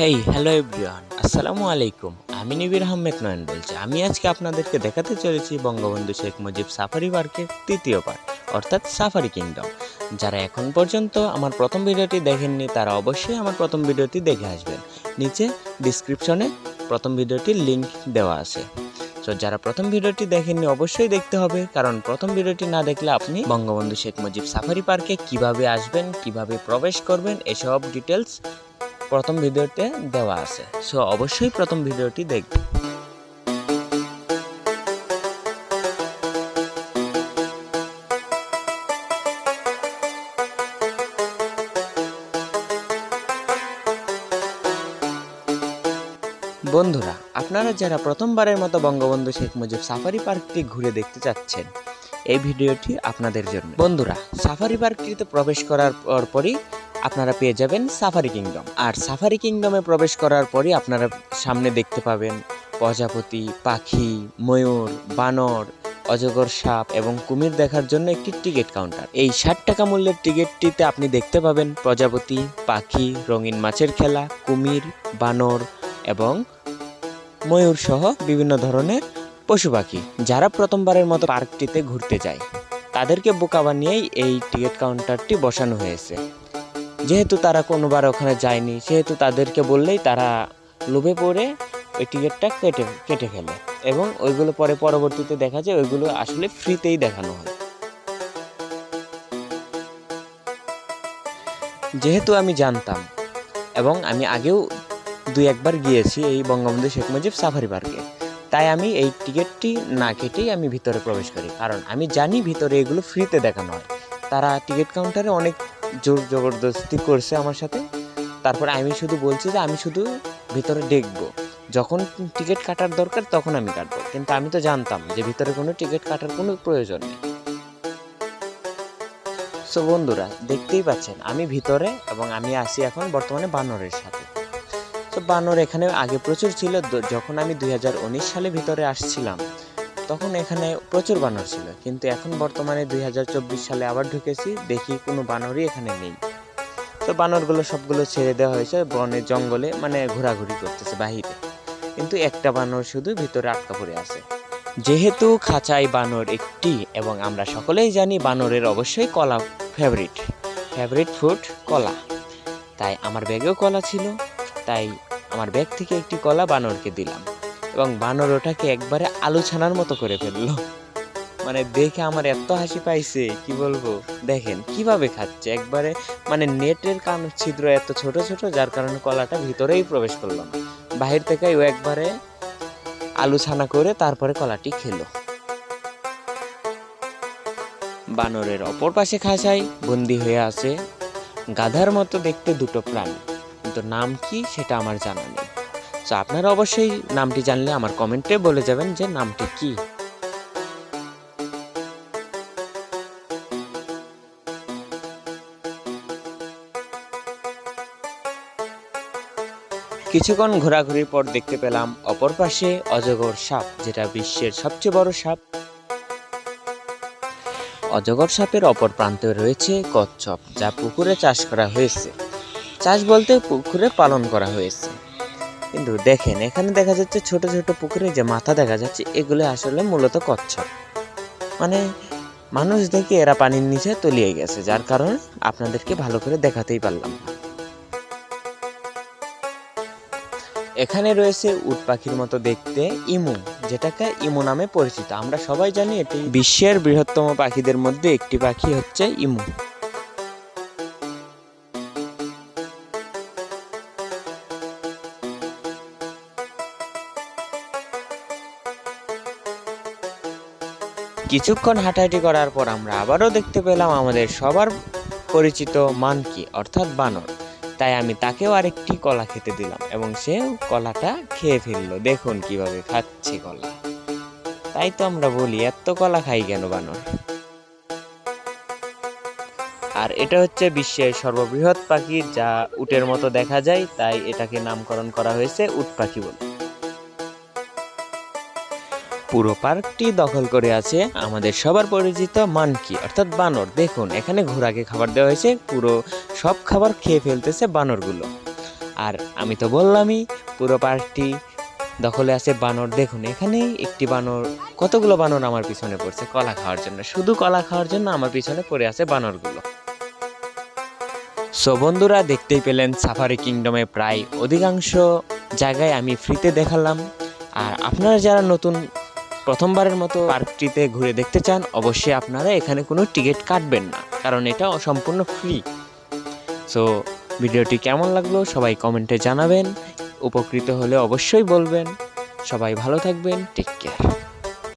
Hey hello everyone আসসালামু আলাইকুম আমি নিবির আহমেদ নয়ন বলছি। আমি আজকে আপনাদেরকে দেখাতে চলেছি বঙ্গবন্ধু শেখ মুজিব সাফারি পার্কের তৃতীয় পার্ক অর্থাৎ সাফারি কিংডম। যারা এখন পর্যন্ত আমার প্রথম ভিডিওটি দেখেননি, তারা অবশ্যই আমার প্রথম ভিডিওটি দেখে আসবেন। নিচে ডিসক্রিপশনে প্রথম ভিডিওটির লিঙ্ক দেওয়া আছে। তো যারা প্রথম ভিডিওটি দেখেননি, অবশ্যই দেখতে হবে, কারণ প্রথম ভিডিওটি না দেখলে আপনি বঙ্গবন্ধু শেখ মুজিব সাফারি পার্কে কীভাবে আসবেন, কীভাবে প্রবেশ করবেন, এসব ডিটেলস প্রথম ভিডিওতে দেওয়া আছে। সো অবশ্যই প্রথম ভিডিওটি দেখবেন। বন্ধুরা, আপনারা যারা প্রথমবারের মতো বঙ্গবন্ধু শেখ মুজিব সাফারি পার্কটি ঘুরে দেখতে চাচ্ছেন, এই ভিডিওটি আপনাদের জন্য। বন্ধুরা, সাফারি পার্কটিতে প্রবেশ করার পরপরই আপনারা পেয়ে যাবেন সাফারি কিংডম আর সাফারি কিংডমে প্রবেশ করার পরই আপনারা সামনে দেখতে পাবেন প্রজাপতি, পাখি, ময়ূর, বানর, অজগর সাপ এবং কুমির দেখার জন্য একটি টিকিট কাউন্টার। এই ষাট টাকা মূল্যের টিকিটটিতে আপনি দেখতে পাবেন প্রজাপতি, পাখি, রঙিন মাছের খেলা, কুমির, বানর এবং ময়ূর সহ বিভিন্ন ধরনের পশু পাখি। যারা প্রথমবারের মতো পার্কটিতে ঘুরতে যায়, তাদেরকে বোকা বানিয়েই এই টিকিট কাউন্টারটি বসানো হয়েছে। যেহেতু তারা কোনোবার ওখানে যায়নি, সেহেতু তাদেরকে বললেই তারা লোভে পড়ে ওই টিকিটটা কেটে কেটে ফেলে। এবং ওইগুলো পরে পরবর্তীতে দেখা যায়, ওইগুলো আসলে ফ্রিতেই দেখানো হয়। যেহেতু আমি জানতাম, এবং আমি আগেও দুই একবার গিয়েছি এই বঙ্গবন্ধু শেখ মুজিব সাফারি পার্কে, তাই আমি এই টিকিটটি না কেটেই আমি ভিতরে প্রবেশ করি। কারণ আমি জানি ভিতরে এগুলো ফ্রিতে দেখানো হয়। তারা টিকিট কাউন্টারে অনেক জোর জবরদস্তি করছে আমার সাথে। তারপরে আমি শুধু বলছি যে আমি শুধু ভিতরে দেখব। যখন টিকিট কাটার দরকার তখন আমি কাটবো। কিন্তু আমি তো জানতাম যে ভিতরে কোনো টিকিট কাটার কোনো প্রয়োজন নেই। সো বন্ধুরা, দেখতেই পাচ্ছেন, আমি ভিতরে এবং আমি আসি এখন বর্তমানে বানরের সাথে। তো বানর এখানে আগে প্রচুর ছিল। যখন আমি দুই হাজার উনিশ সালে ভিতরে আসছিলাম তখন এখানে প্রচুর বানর ছিল। কিন্তু এখন বর্তমানে দুই হাজার চব্বিশ সালে আবার ঢুকেছি, দেখি কোনো বানরই এখানে নেই। তো বানরগুলো সবগুলো ছেড়ে দেওয়া হয়েছে বনে জঙ্গলে মানে ঘোরাঘুরি করতেছে বাহিরে। কিন্তু একটা বানর শুধু ভিতরে আটকা পড়ে আছে। যেহেতু খাঁচাই বানর একটি, এবং আমরা সকলেই জানি বানরের অবশ্যই কলা ফেভারিট ফেভারিট ফুড কলা। তাই আমার ব্যাগেও কলা ছিল, তাই আমার ব্যাগ থেকে একটি কলা বানরকে দিলাম। এবং বানর ওটাকে একবারে আলু ছানার মতো করে ফেলল। মানে দেখে আমার এত হাসি পাইছে, কি বলব? দেখেন, কীভাবে খাচ্ছে? একবারে মানে নেটের কান ছিদ্র এত ছোট ছোট, যার কারণে কলাটা ভিতরেই প্রবেশ করল না। বাহির থেকে ও একবারে আলু ছানা করে তারপরে কলাটি খেলো। বানরের অপর পাশে খাঁচাই বন্দি হয়ে আছে। গাধার মতো দেখতে দুটো প্রাণী। কিন্তু নাম কি সেটা আমার জানা নেই। তো আপনারা অবশ্যই নামটি জানলে আমার কমেন্টে বলে যাবেন যে নামটি কি। কিছুক্ষণ ঘোরাঘুরির পর দেখতে পেলাম অপর পাশে অজগর সাপ, যেটা বিশ্বের সবচেয়ে বড় সাপ। অজগর সাপের অপর প্রান্তে রয়েছে কচ্ছপ, যা পুকুরে চাষ করা হয়েছে। চাষ বলতে পুকুরে পালন করা হয়েছে। কিন্তু দেখেন, এখানে দেখা যাচ্ছে ছোট ছোট পুকুরে যে মাথা দেখা যাচ্ছে, এগুলো আসলে মূলত কচ্ছপ। মানে মানুষ দেখে এরা পানির নিচে তলিয়ে গেছে, যার কারণে আপনাদেরকে ভালো করে দেখাতেই পারলাম। এখানে রয়েছে উট পাখির মতো দেখতে ইমু, যেটাকে ইমু নামে পরিচিত। আমরা সবাই জানি এটি বিশ্বের বৃহত্তম পাখিদের মধ্যে একটি পাখি হচ্ছে ইমু। কিছুক্ষণ হাঁটাহাঁটি করার পর আমরা আবারও দেখতে পেলাম আমাদের সবার পরিচিত মানকি, অর্থাৎ বানর। তাই আমি তাকেও আরেকটি কলা খেতে দিলাম এবং সেও কলাটা খেয়ে ফেলল। দেখুন কীভাবে খাচ্ছে কলা। তাই তো আমরা বলি, এত কলা খাই কেন বানর? আর এটা হচ্ছে বিশ্বের সর্ববৃহৎ পাখি যা উটের মতো দেখা যায়, তাই এটাকে নামকরণ করা হয়েছে উট পাখি বলে। পুরো পার্কটি দখল করে আছে আমাদের সবার পরিচিত মানকি, অর্থাৎ বানর। দেখুন, এখানে ঘোড়াকে খাবার দেওয়া হয়েছে, পুরো সব খাবার খেয়ে ফেলতেছে বানরগুলো। আর আমি তো বললামই, পুরো পার্কটি দখলে আছে বানর। দেখুন, এখানেই একটি বানর, কতগুলো বানর আমার পিছনে পড়ছে কলা খাওয়ার জন্য। শুধু কলা খাওয়ার জন্য আমার পিছনে পড়ে আছে বানরগুলো। সো বন্ধুরা, দেখতেই পেলেন সাফারি কিংডমে প্রায় অধিকাংশ জায়গায় আমি ফ্রিতে দেখালাম। আর আপনারা যারা নতুন প্রথমবারের মতো পার্কটিতে ঘুরে দেখতে চান, অবশ্যই আপনারা এখানে কোনো টিকিট কাটবেন না, কারণ এটা সম্পূর্ণ ফ্রি। সো ভিডিওটি কেমন লাগল সবাই কমেন্টে জানাবেন, উপকৃত হলে অবশ্যই বলবেন। সবাই ভালো থাকবেন টেক কেয়ার